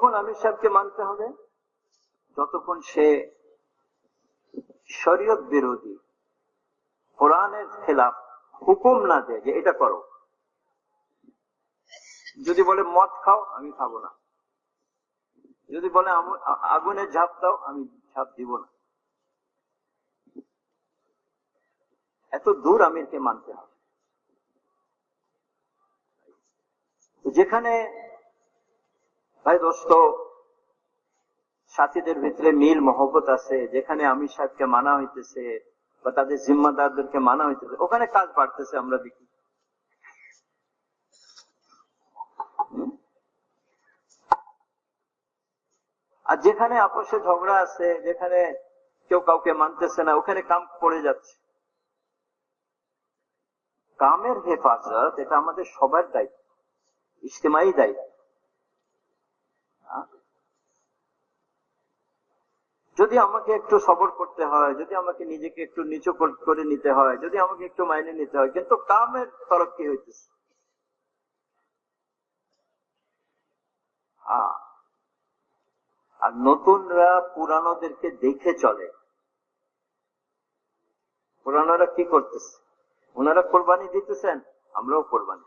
কতক্ষণ আমির সাহেবকে মানতে হবে, যতক্ষণ সে শরীয়ত বিরোধী, কোরআনের খেলাফ হুকুম না দেয় যে এটা করো। যদি বলে মদ খাও, আমি খাব না। যদি বলে আগুনে ঝাঁপ দাও, আমি ঝাঁপ দিব না। এত দূর আমিরকে মানতে হবে। যেখানে ভাই দোস্ত সাথীদের ভিতরে মিল, মহব্বত আছে, যেখানে আমির সাহেবকে মানা হইতেছে বা তাদের জিম্মাদারদেরকে মানা হইতেছে। ওখানে কাজ বাড়তেছে, আমরা দেখি। আর যেখানে আপসে ঝগড়া আছে, যেখানে কেউ কাউকে মানতেছে না, ওখানে কাম পড়ে যাচ্ছে। কামের হেফাজত, এটা আমাদের সবার দায়িত্ব, ইজতেমাই দায়িত্ব। যদি আমাকে একটু সবর করতে হয়, যদি আমাকে নিজেকে একটু নিচু করে নিতে হয়, যদি আমাকে একটু মাইনে নিতে হয়, কিন্তু কামের তরফ কি হইতেছে? আর নতুনরা পুরানোদেরকে দেখে চলে। পুরানোরা কি করতেছে? ওনারা কোরবানি দিতেছেন, আমরাও কোরবানি।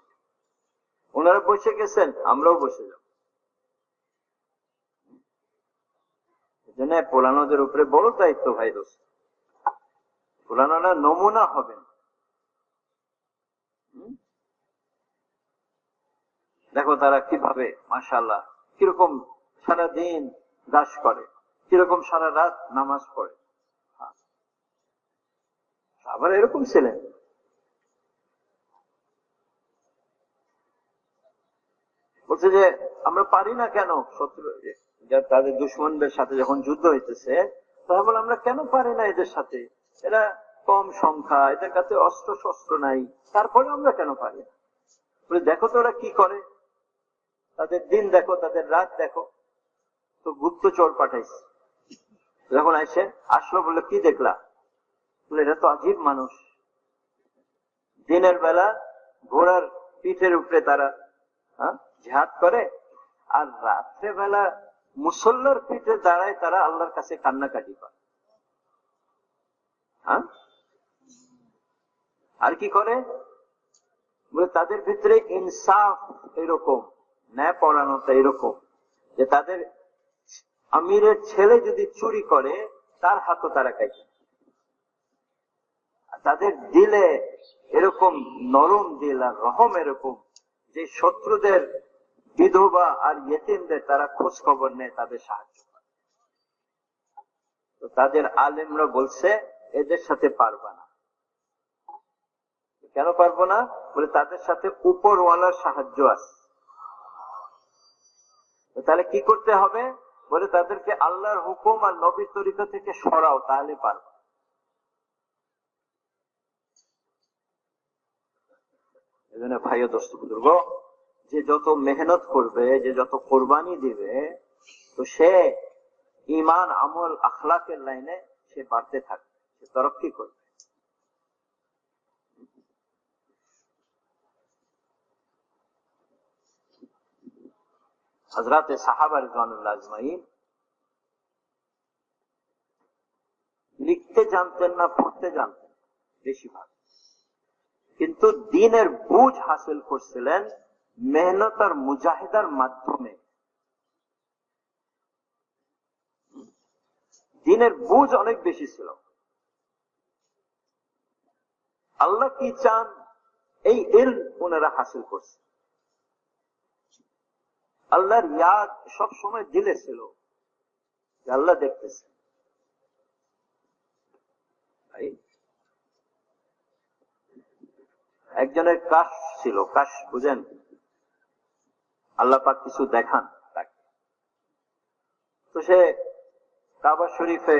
ওনারা বসে গেছেন, আমরাও বসে যাব। জন্য পুরানোদের উপরে বড় দায়িত্ব ভাই দোস্ত। পুরানোরা নমুনা হবেন দেখো তারা কীভাবে মাসাল্লাহ কীরকম সারা দিন দাস করে, কীরকম সারা রাত নামাজ পড়ে। আবার এরকম ছিলেন বলছে যে, আমরা পারি না কেন? শত্রু তাদের দুশ্মনদের সাথে যখন যুদ্ধ হইতেছে, তারা বলে, আমরা কেন পারি না এদের সাথে? এরা কম সংখ্যা, এদের কাছে অস্ত্র শস্ত্র নাই তারপরে আমরা কেন পারি না? বলে, দেখো তো ওরা কি করে? তাদের দিন দেখো, তাদের রাত দেখো। তো গুপ্ত চোর পাঠাইছে। যখন আসে আসলো বলে কি দেখলা? বলে এটা তো আজীব মানুষ। দিনের বেলা ঘোড়ার পিঠের উপরে তারা হ্যাঁ ঝাঁপ করে, আর রাত্রে বেলা মুসল্লার পিঠে দাঁড়ায় তারা আল্লাহর কাছে কান্নাকাটি করে। হ্যাঁ? আর কি করে? তাদের ভিতরে ইনসাফ এরকম ন্যায় পড়ানোটা এরকম, যে তাদের আমিরের ছেলে যদি চুরি করে, তার হাতও তারা খাইছে তাদের দিলে এরকম নরম দিল আর রহম এরকম, যে শত্রুদের বিধবা আর ইয়েতিমদের তারা খোঁজ খবর নেয় তাদের সাহায্য তো তাদের আলেমরা বলছে, এদের সাথে পারবা না। কেন পারব না? বলে তাদের সাথে উপরওয়ালার সাহায্য আছে। তাহলে কি করতে হবে? বলে তাদেরকে আল্লাহর হুকুম আর নবীর তরিকা থেকে সরাও, তাহলে পারব। এজন্য ভাইও দোস্ত বুজুর্গ যে যত মেহনত করবে, যে যত কোরবানি দিবে, তো সে ইমান আমল, আখলাকের লাইনে সে বাড়তে থাকবে, সে তরক্কি করবে। হজরতে লিখতে জানতেন না, পড়তে জানতেন বেশিরভাগ। কিন্তু দিনের বুঝ হাসিল করছিলেন মেহনত আর মুজাহিদার মাধ্যমে। দিনের বুঝ অনেক বেশি ছিল। আল্লাহ কি চান? এই এল ওনারা হাসিল করছে। আল্লাহর ইয়াদ সব সময় দিলে ছিল। আল্লাহ দেখতেছে। একজনের কাশ ছিল, কাশ বুঝেন? আল্লাহ পাক কিছু দেখান তাকে। তো সে কাবা শরীফে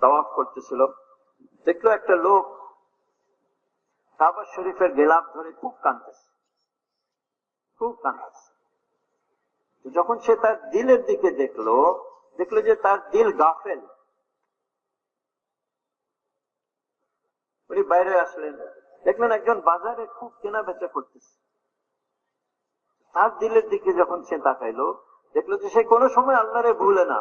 তওয়াফ করতেছিল। দেখল একটা লোক কাবা শরীফের গেলাপ ধরে খুব কাঁদতেছে। খুব কাঁদতেছে। যখন সে তার দিলের দিকে দেখল দেখল যে তার দিল গাফেল। উনি বাইরে আসলেন। দেখলেন একজন বাজারে খুব কেনা বেচা করতেছে। তার দিলের দিকে যখন সে তাকাইলো দেখল যে সে কোনো সময় আল্লাহরে ভুলে না।